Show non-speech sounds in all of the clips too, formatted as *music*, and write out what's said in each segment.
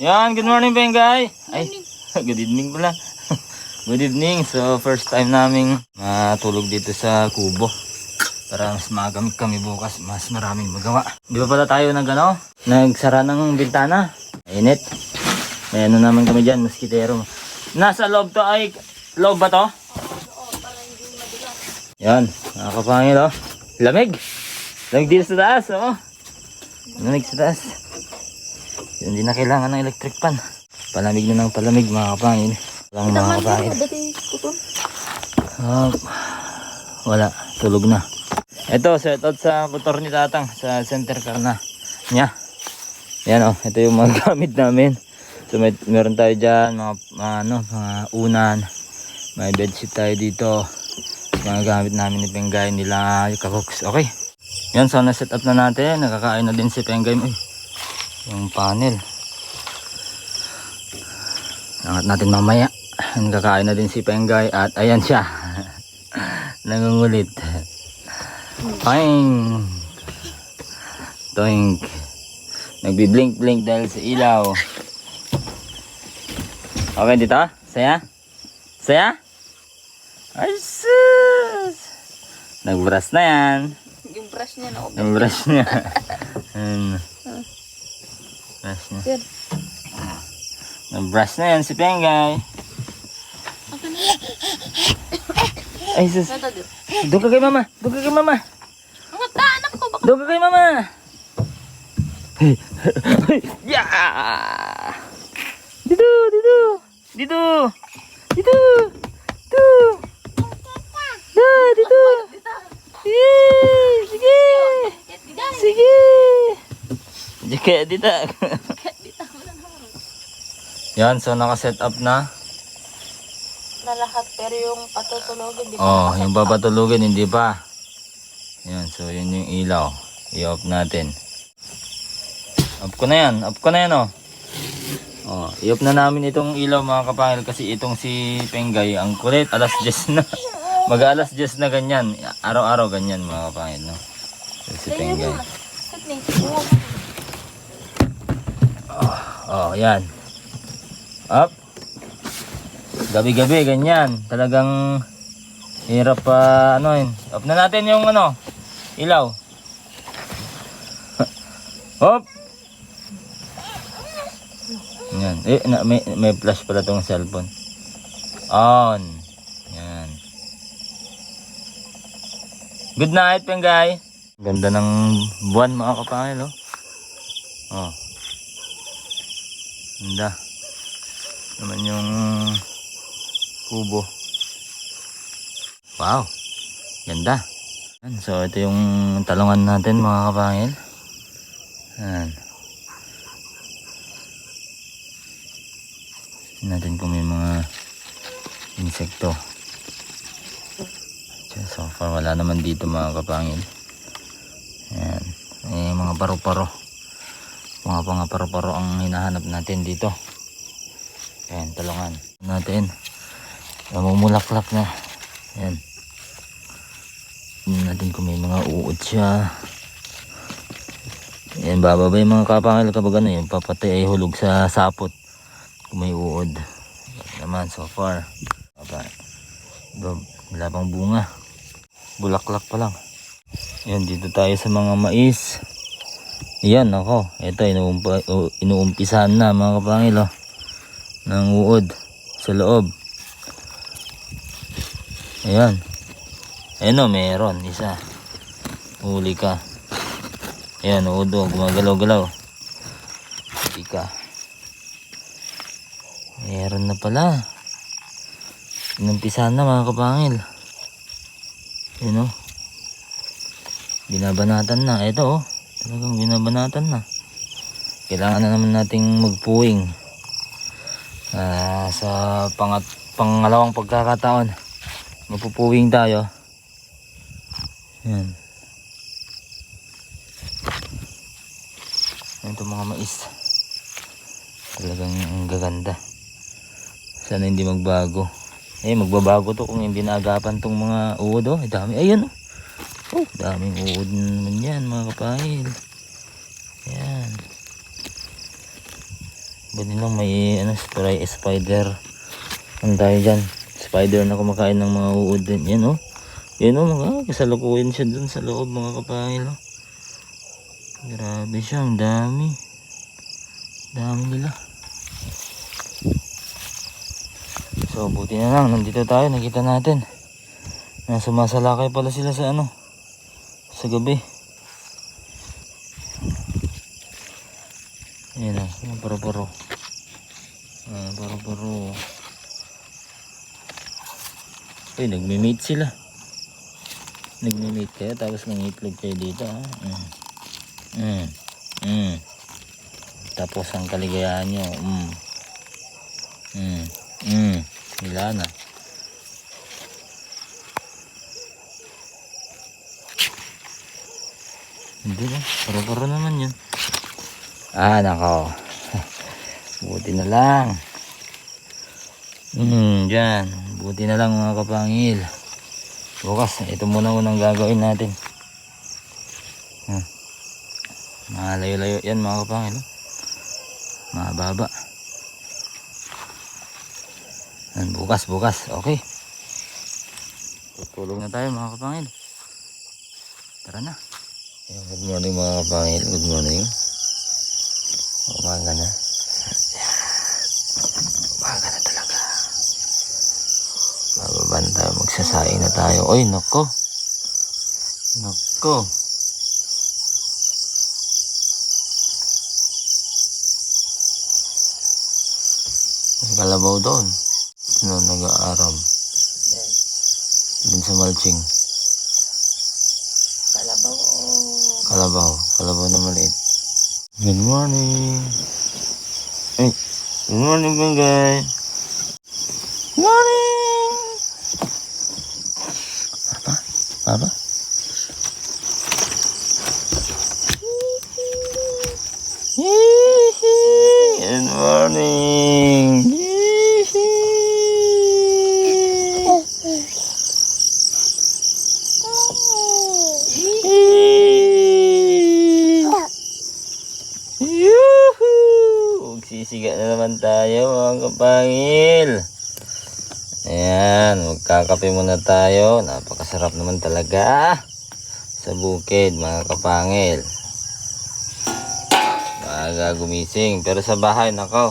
Yan, good morning Bengay. Ay, *laughs* good evening pala. *laughs* good evening. So, first time naming matulog dito sa kubo. Para mas magamit kami bukas, mas maraming magawa. Di ba pala tayo nag ano? Nagsara ng bintana. Init. May ano naman kami dyan, mosquitero. Nasa loob to ay, loob ba to? Yan, nakakapangil oh. Lamig. Lamig dito sa taas oh. Lamig sa taas. Hindi na kailangan ng electric pan. Palamig na ng palamig mga kapangil. Walang mga kapangil. Ah, wala, tulog na. Ito, set out sa motor ni Tatang sa center car na niya. Yan oh, ito yung mga *laughs* gamit namin. So may, meron tayo dyan, mga, mga, ano, mga unan. May bedsheet tayo dito. Mga gamit namin ni Pengay nila yung kakoks. Okay. Yan, so na-set up na natin. Nakakain na din si Pengay. Uy, yung panel. Angat natin mamaya. Nakakain na din si Pengay at ayan siya. *laughs* Nangungulit. Toink. Toink. Nagbi-blink-blink dahil sa ilaw. Okay dito? Saya? Saya? Ay sus! Nagbrush na yan. Yung brush niya na Nagbrush niya. *laughs* Ayan. Brush niya. Sir. Nagbrush na yan si Pengay. Ay sus. Doon ka kay mama. Doon ka kay mama. Ang ta, anak ko, baka Doon ka kay mama. yeah! Dito, dito. Dito. Dito. Dito. Dito. Yee, sige. Sige. Sige, kaya dito. Yan, so naka-set up na. na lahat, pero yung patutulogin, di ba? Oh, yung up? papatulugin hindi pa. Yan, so yun yung ilaw. I-off natin. Off ko na yan. Off ko na yan, oh. Oh, i-off na namin itong ilaw mga kapangil kasi itong si Pengay, ang kulit, alas 10 na. Mag alas 10 na ganyan. Araw-araw ganyan mga kapangil, no? So, si Pengay. buhok. Oh, yan. Up. Gabi-gabi, ganyan. Talagang hirap pa, ano yun. Off na natin yung ano, ilaw. *laughs* Hop! Yan. Eh, na, may, may flash pala tong cellphone. On. Yan. Good night, Pengay. Ganda ng buwan, mga kapangil, oh. Oh. Ganda. Naman yung kubo. Wow. Ganda. So ito yung talungan natin mga kapangil. Yan. Natin kung may mga insekto. So far wala naman dito mga kapangil. Yan. May mga paro-paro mga mga paro-paro ang hinahanap natin dito ayan talungan natin. Namumulaklak na. Ayan. Tingnan natin kung may mga uod siya. Ayan bababa yung mga kapangil. Kapag ano yung papatay ay hulog sa sapot kung may uod. Ayan naman so far. Baba. Bab- wala pang bunga. Bulaklak pa lang. Ayan dito tayo sa mga mais. Ayan ako. Ito inuumpisahan na mga kapangil oh. Ng uod sa loob. Ayan. Ayan o, meron. Isa. Huli ka. Ayan, uod o. Gumagalaw-galaw. Huli ka. Meron na pala. Inumpisahan na mga kapangil. Ayan o. Binabanatan na. Ito oh. Talagang binabanatan na. Kailangan na naman nating magpuwing. Ah, sa pangat pangalawang pagkakataon. Mapupuwing tayo. Yan. Itong mga mais. Talagang ang gaganda. Sana hindi magbago. Eh, magbabago to kung hindi naagapan tong mga uod oh. Dami. Ayun oh. Oh, daming uod naman yan mga kapahil. Yan. Buti lang may ano, spray spider. Ano tayo dyan? Spider na kumakain ng mga uod din. Yan oh. Yan oh mga kasalukuyan siya dun sa loob mga kapangil oh. Grabe siya, ang dami. Dami nila. So buti na lang, nandito tayo, nakita natin. Na sumasalakay pala sila sa ano, sa gabi. Paro-paro. Ah, paro-paro. Uy, nagme-mate sila. Nagme-mate kayo, tapos nangitlog kayo dito. Ha? Mm. Mm. Mm. Tapos ang kaligayahan nyo. Mm. Mm. Mm. Wala na. Hindi na. Paro-paro naman yun. Ah, nako. Buti na lang. Hmm, dyan. Buti na lang mga kapangil. Bukas, ito muna unang gagawin natin. Hmm. Malayo-layo yan mga kapangil. Mahaba. Yan, bukas, bukas. Okay. Tutulog na tayo mga kapangil. Tara na. Good morning mga kapangil. Good morning. Umaga na. Umaga na talaga. Tayo. Magsasaing na tayo. Oy, nako. Nako. May kalabaw doon. Sino nag-aaram? Dun sa malching. Kalabaw. Kalabaw. Kalabaw na maliit. Good morning. Hey. Good morning, Bengay. Morning! Papa? Papa? Yee-hee. Good morning. Yee-hee. Yuhu! Magsisiga na naman tayo mga kapangil. Magkakape muna tayo. Napakasarap naman talaga sa bukid mga kapangil. Maaga gumising. Pero sa bahay, nakaw.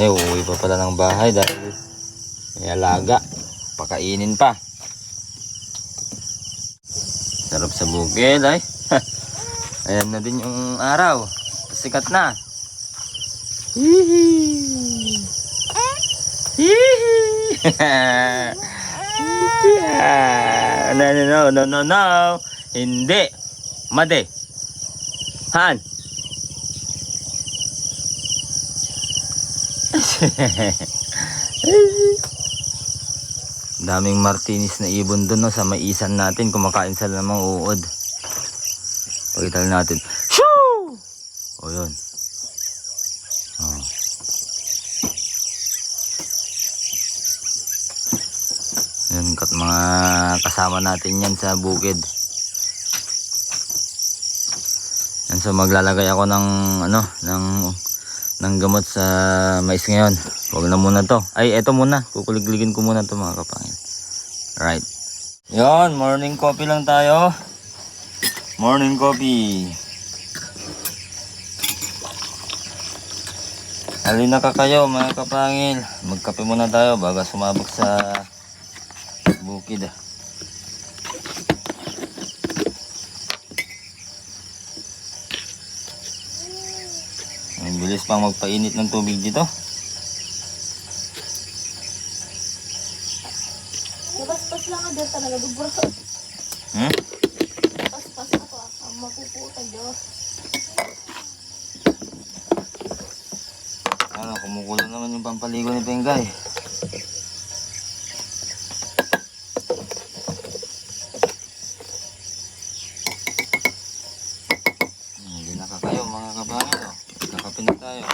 Eh, uuwi pa pala ng bahay dahil may alaga. Pakainin pa. Sarap sa bukid ay. *laughs* Ayan na din yung araw. Sikat na. Hihi. Hihi. *laughs* no, no, no, no, no, no. Hindi. Made. Han. *laughs* Daming martinis na ibon doon no, sa maisan natin. Kumakain sila ng mga uod. Pakita lang natin. Shoo! O yun. Oh. Yun, kat mga kasama natin yan sa bukid. Yan, so maglalagay ako ng ano, ng ng gamot sa mais ngayon. Huwag na muna to. Ay, eto muna. Kukuligligin ko muna to mga kapangin. Right. Yon, morning coffee lang tayo. Morning coffee. Halina ka kayo mga kapangil. Magkape muna tayo bago sumabak sa bukid. Ang bilis pang magpainit ng tubig dito. Nabaspas lang ka dyan talaga. Dubra. Hmm? Paspas ako ah. Ang mapuputan Diyos. Ano, kumukulo naman yung pampaligo ni Pengay. Hindi na kayo mga kabangin. Oh. Kakape na tayo.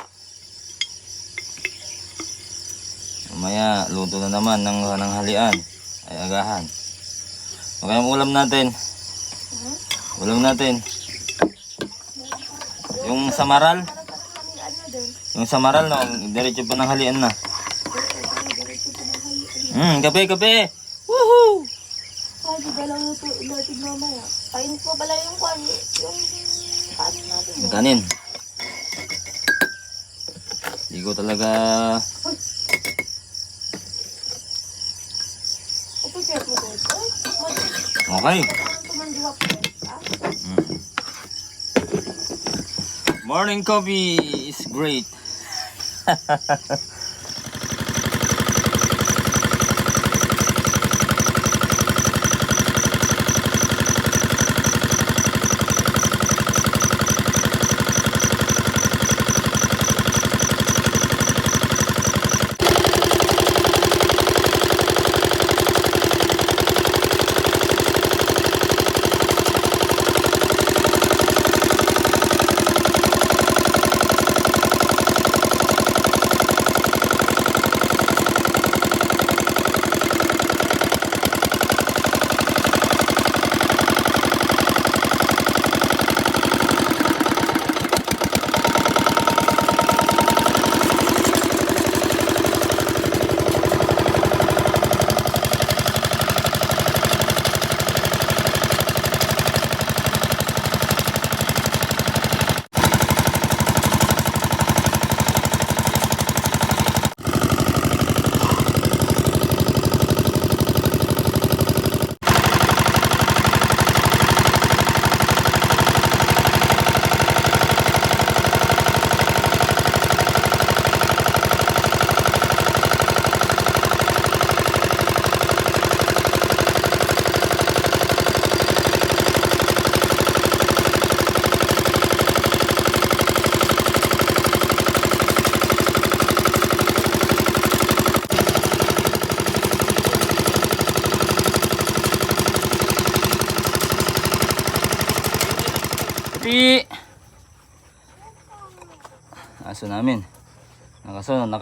Mamaya, luto na naman ng, ng halian. Ay agahan. Okay ang ulam natin. Ulam natin. Yung samaral. Yung sa Maral, no? Diretso pa ng halian na. Hmm, kape, kape! Woohoo! Ay, di ba lang ito ilatid mamaya? Kain po pala yung kwan, yung kanin natin. Yung kanin. Hindi ko talaga check mo dito. Ay, mag- Okay. Mm. Morning coffee is great. *laughs*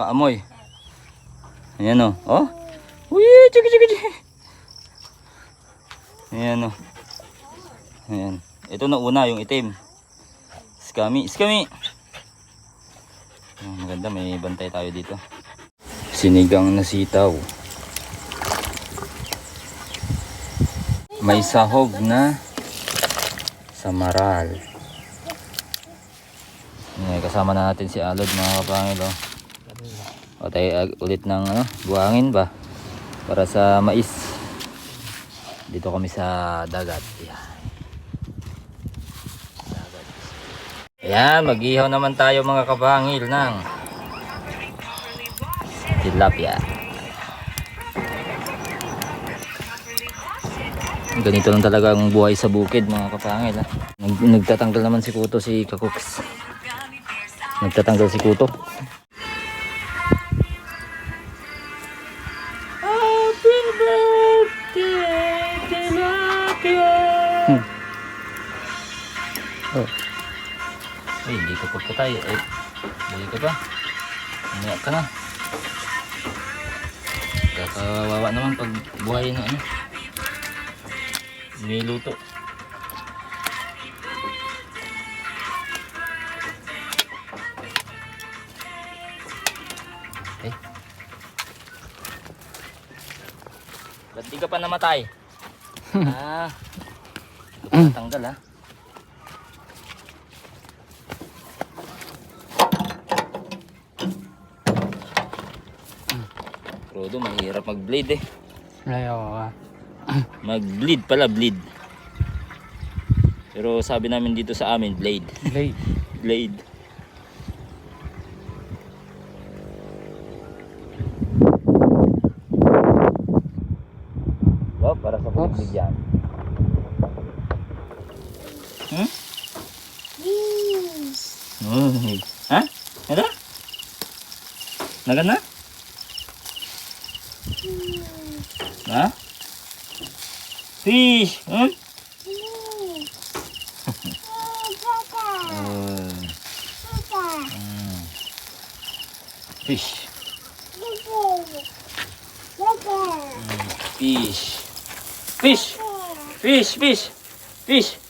Nakasunod, nakaamoy. Ayan o. Oh. Uy, chiki chiki chiki. Ayan o. Ayan. Ito na una, yung itim. Skami, skami. Ayan, maganda, may bantay tayo dito. Sinigang na sitaw. May sahog na samaral. Ngayon, kasama na natin si Alod mga kapangil. Oh. Ag- ulit ng ano, buhangin ba? Para sa mais. Dito kami sa dagat. Yan. Dagat. Ayan, mag-ihaw naman tayo mga kapangil ng tilapia. Ganito lang talaga ang buhay sa bukid mga kapangil. Ha? Nag nagtatanggal naman si Kuto si Kakuks. Nagtatanggal si Kuto. Patay. Ay, hindi ka pa. Umiyak ka na. Kakawawa naman pag buhay na ano. Niluto. Eh. Ba't di ka pa namatay? *laughs* ah. Tanggal ah. Rodo, mahirap mag-bleed eh. Ayaw ka. *clears throat* Mag-bleed pala, bleed. Pero sabi namin dito sa amin, blade. Blade. *laughs* Blade. Oh, para sa kulig yan. Hmm? Hmm. Ha? Ano? Nagana? Fish! Hmm? Uh. Fish. Fish. Fish. Fish, fish. Fish.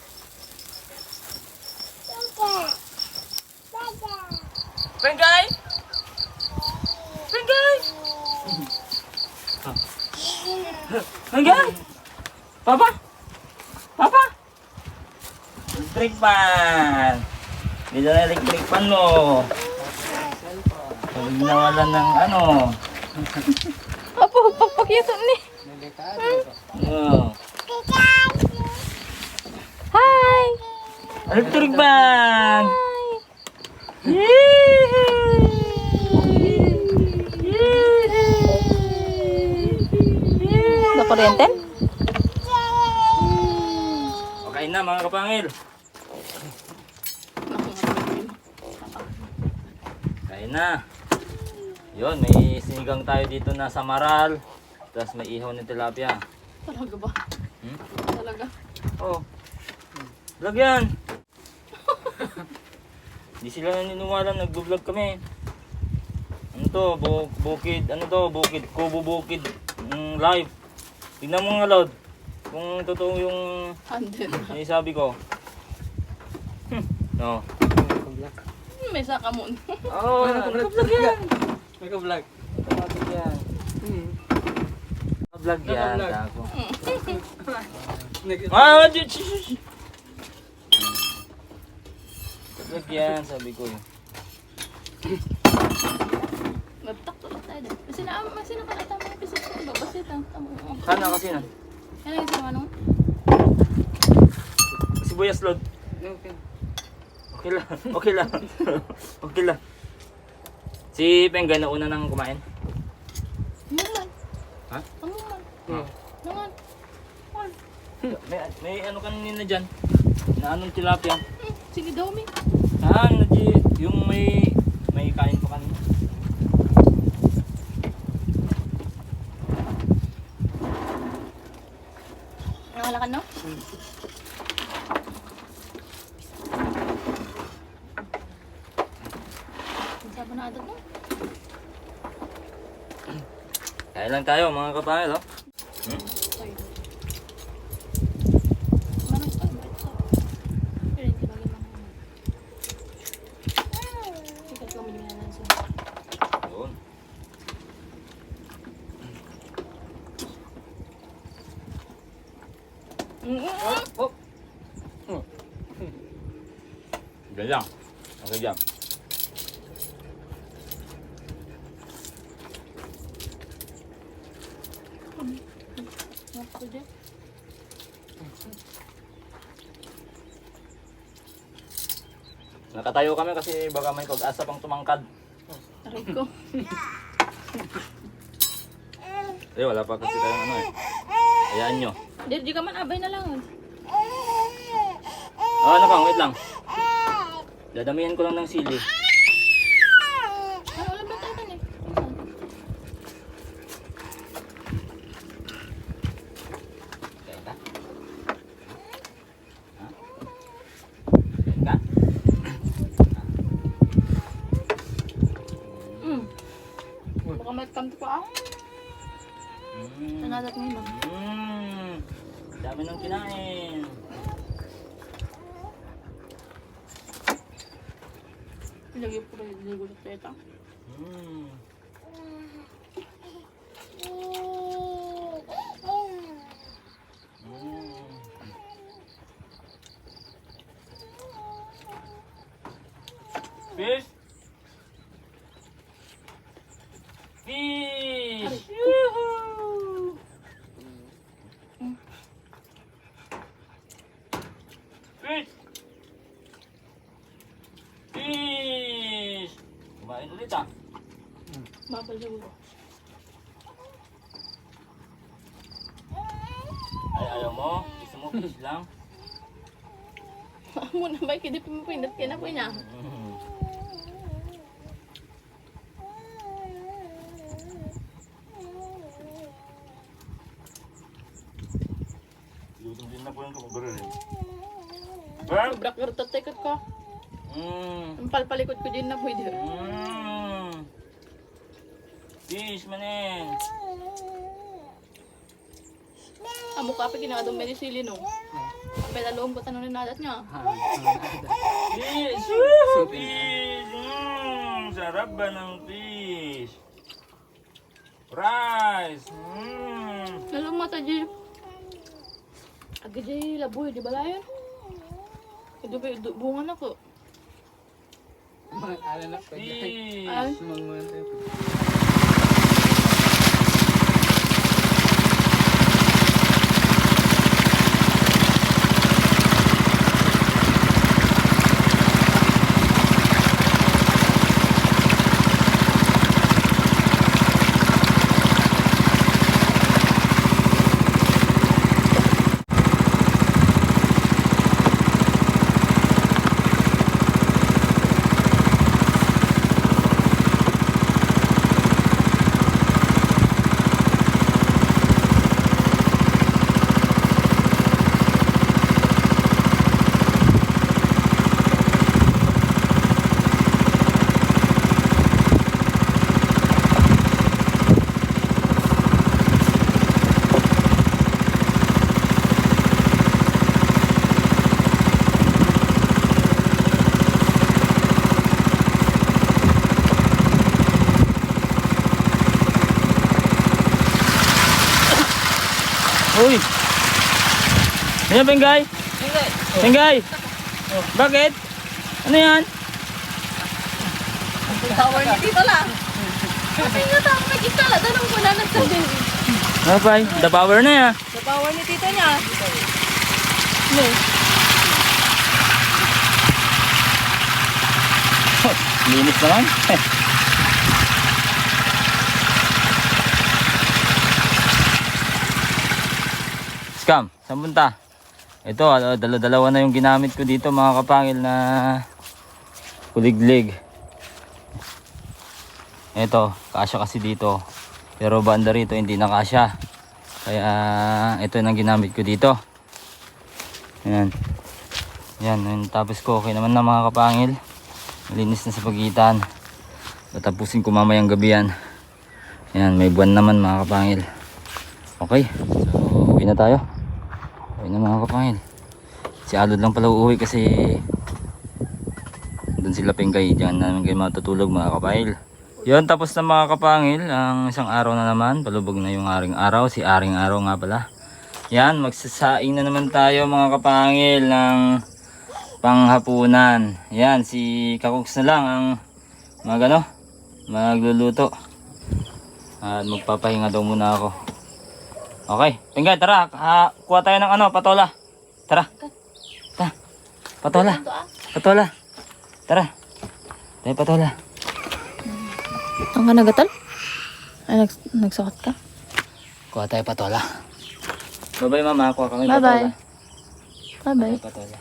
Fan! Dito na electric fan mo. Huwag nawalan ng ano. Apo, pagpakita ni. Oh. Hi! Electric fan! Na kuryente? Okay na mga kapangil. Na. Yun, may sinigang tayo dito na samaral. Tapos may ihaw ng tilapia. Talaga ba? Hmm? Talaga? Oh. Lagyan. Hindi sila naniniwala, nagbo-vlog kami. Ano to, bu bukid, ano to, bukid, kubo bukid, mm, live. Tignan mo nga, Lord. Kung totoo yung Andun. yung sabi ko. Hmm. No. May saka mo. Oo, oh, naka-vlog yan. Naka-vlog. Naka-vlog yan. Naka-vlog yan. Ah, shit, shit. Naka-vlog yan, sabi ko eh. Nagtak tulad tayo din. Kasi na, kasi nakalata mo yung pisit ko. Babasit ang tamo. Sana kasi na. Yan ang isang ano? Sibuyas, Lord. Okay. Okay lang. Okay lang. *laughs* okay lang. Si Pengga na una nang kumain. Naman. Ha? Naman. Hmm. Naman. Naman. May, may ano kanina dyan. Na anong tilapia. Hmm, Sige daw, mi. Ah, yung may may kain pa kanina. Nakalakan na? Ang sabo na adat mo. Kain lang tayo mga kapangil, oh. Hmm? Ay. Manang pa, bakit sa? Pero hindi bagay manang. Sikat kami din na lang siya. Yun. Oh. Ganyan. Okay dyan. Napako dyan. Nakatayo kami kasi baka may pag-asa pang tumangkad. Aray ko. *laughs* Eh, wala pa kasi tayong ano eh. Hayaan nyo. Dito di ka man abay na lang. Oh, ano pang, wait lang. Dadamihan ko lang ng sili. Ano ulam ba tayo eh? Kain ka? Ha? Kain ka? Hmm. Baka may kamto pa ako. Mm. Nanadat mo yun. Mm. Dami nang kinain. Ilagay ko rin yung gulat na ito. Mm. Mm. Fish. Fish. Yoo-hoo. Fish. Fish. Kumain ulit ah. Siguro. Ay, ayaw mo? Gusto mo fish lang? Amo na ba? Kaya di ka na po niya. Mm. Luto din na po yung kapabaral eh. Bang! Sobra ka rin tekot ko. Mmm. Ang palpalikot ko din na po. Mmm. Fish manin. Amo ka pa ginadong medisili no. Ang pelalong ko tanong na nadat niya. Fish! Fish! Mmm. sarap ba ng fish? Rice! Mmm! Lalo mata di. Aga laboy di balayan. Ito ba yung bunga na ko? Mga ala na pa dyan. Fish! Ay. Mga Uy! Ano Bengay? Bengay! Bakit? Ano yan? Tawar ni Tito lang. Kasi nga tawag na kita la. Tanong ko na nagsabi. Ano pa? The power na ya. Tawar ni Tito niya. No. Linis naman. *laughs* Scam, saan punta? Ito, ah, dala-dalawa na yung ginamit ko dito mga kapangil na kuliglig. Ito, kasya kasi dito. Pero banda rito hindi na kasya. Kaya ito yung ginamit ko dito. Ayan. Yan, yung tapos ko okay naman na mga kapangil. Malinis na sa pagitan. Tatapusin ko mamayang gabi yan. Yan, may buwan naman mga kapangil. Okay, so uwi na tayo. Na mga kapangil. Si Alod lang pala uuwi kasi doon sila pingkay. Diyan namin kayo matutulog mga kapangil. Yun, tapos na mga kapangil. Ang isang araw na naman. Palubog na yung aring araw. Si aring araw nga pala. Yan, magsasaing na naman tayo mga kapangil ng panghapunan. Yan, si Kakuks na lang ang mag ano, magluluto. At magpapahinga daw muna ako. Okay, tinggal, tara. Ha, kuha tayo ng ano, patola. Tara. Tara. Patola. Patola. Tara. Tayo patola. Ang ka nagatal? Ay, nags nagsakot ka? Kuha tayo patola. Bye-bye mama, kuha kami Bye-bye. patola. Bye-bye. Patola.